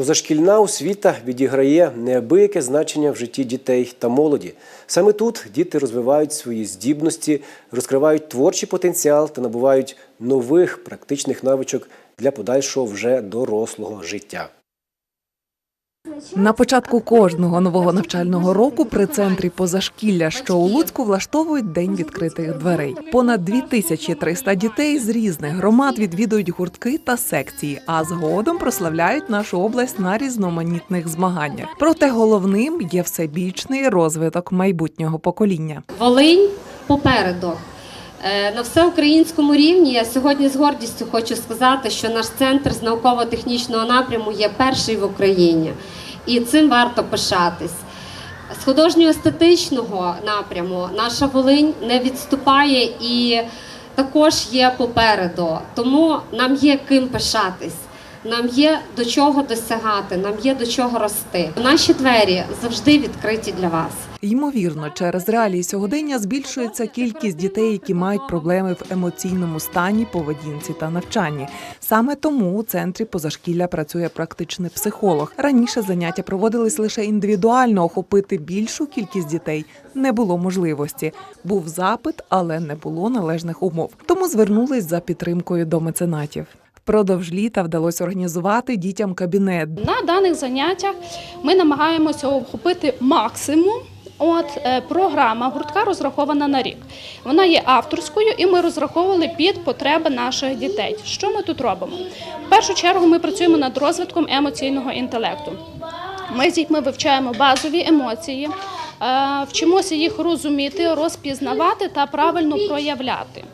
Позашкільна освіта відіграє неабияке значення в житті дітей та молоді. Саме тут діти розвивають свої здібності, розкривають творчий потенціал та набувають нових практичних навичок для подальшого вже дорослого життя. На початку кожного нового навчального року при центрі позашкілля, що у Луцьку, влаштовують день відкритих дверей. Понад 2300 дітей з різних громад відвідують гуртки та секції, а згодом прославляють нашу область на різноманітних змаганнях. Проте головним є всебічний розвиток майбутнього покоління. Волинь попереду. Е, На всеукраїнському рівні я сьогодні з гордістю хочу сказати, що наш центр з науково-технічного напряму є перший в Україні, і цим варто пишатись. З художньо-естетичного напряму наша Волинь не відступає і також є попереду. Тому нам є ким пишатись. Нам є до чого досягати, нам є до чого рости. Наші двері завжди відкриті для вас. Ймовірно, через реалії сьогодення збільшується кількість дітей, які мають проблеми в емоційному стані, поведінці та навчанні. Саме тому у центрі позашкілля працює практичний психолог. Раніше заняття проводились лише індивідуально, охопити більшу кількість дітей не було можливості. Був запит, але не було належних умов. Тому звернулись за підтримкою до меценатів. Впродовж літа вдалося організувати дітям кабінет, На даних заняттях ми намагаємося охопити максимум. От е, програма гуртка розрахована на рік. Вона є авторською, і ми розраховували під потреби наших дітей. Що ми тут робимо? В першу чергу ми працюємо над розвитком емоційного інтелекту. Ми з дітьми вивчаємо базові емоції, е, вчимося їх розуміти, розпізнавати та правильно проявляти.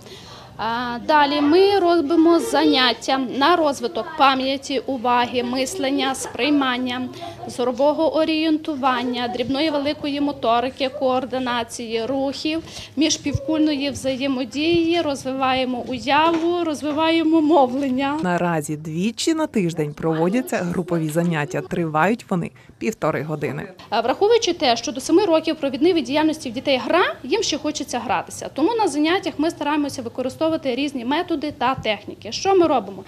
Далі ми робимо заняття на розвиток пам'яті, уваги, мислення, сприймання, зорового орієнтування, дрібної великої моторики, координації рухів, міжпівкульної взаємодії, розвиваємо уяву, розвиваємо мовлення. Наразі двічі на тиждень проводяться групові заняття. Тривають вони півтори години. Враховуючи те, що до 7 років провідний від діяльності в дітей гра, їм ще хочеться гратися. Тому на заняттях ми стараємося використовувати різні методи та техніки. Що ми робимо?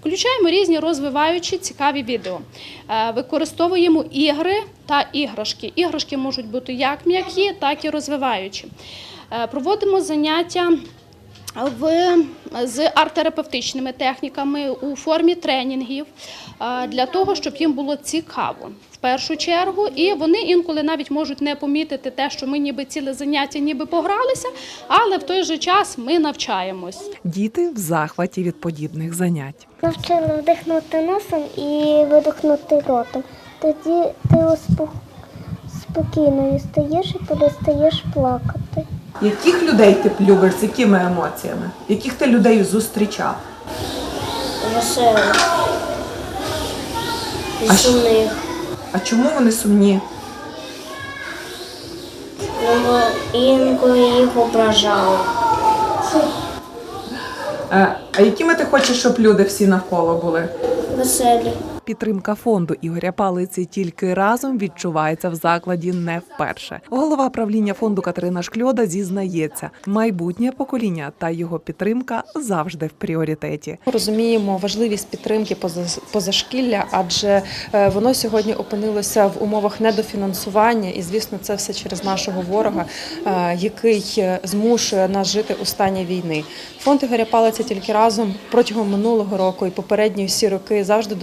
Включаємо різні розвиваючі цікаві відео. Е, Використовуємо ігри та іграшки. Іграшки можуть бути як м'які, так і розвиваючі. Е, Проводимо заняття в, з арт-терапевтичними техніками у формі тренінгів для того, щоб їм було цікаво в першу чергу. І вони інколи навіть можуть не помітити те, що ми ніби ціле заняття ніби погралися, але в той же час ми навчаємось. Діти в захваті від подібних занять. Навчили вдихнути носом і видихнути ротом. Тоді ти успо- стаєш і перестаєш плакати. Яких людей ти любиш, з якими емоціями? Яких ти людей зустрічав? Веселих. А що? Сумних. А чому вони сумні? Ну, інколи їх ображали. Е, А якими ти хочеш, щоб люди всі навколо були? Веселі. Підтримка фонду Ігоря Палиці тільки разом відчувається в закладі не вперше. Голова правління фонду Катерина Шкльода зізнається, майбутнє покоління та його підтримка завжди в пріоритеті. Розуміємо важливість підтримки поза- позашкілля, адже е, воно сьогодні опинилося в умовах недофінансування, і звісно, це все через нашого ворога, е, який е, змушує нас жити у стані війни. Фонд Ігоря Палиця тільки разом протягом минулого року і попередні всі роки завжди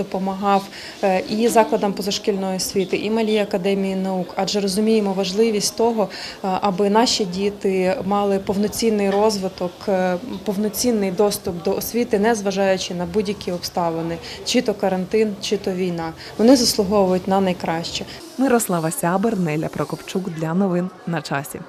допомагав е, і закладам позашкільної освіти, і малій академії наук, адже розуміємо важливість того, е, аби наші діти мали повноцінний розвиток, е, повноцінний доступ до освіти, не зважаючи на будь-які обставини, чи то карантин, чи то війна. Вони заслуговують на найкраще. Мирослава Сябер, Неля Прокопчук для новин на часі.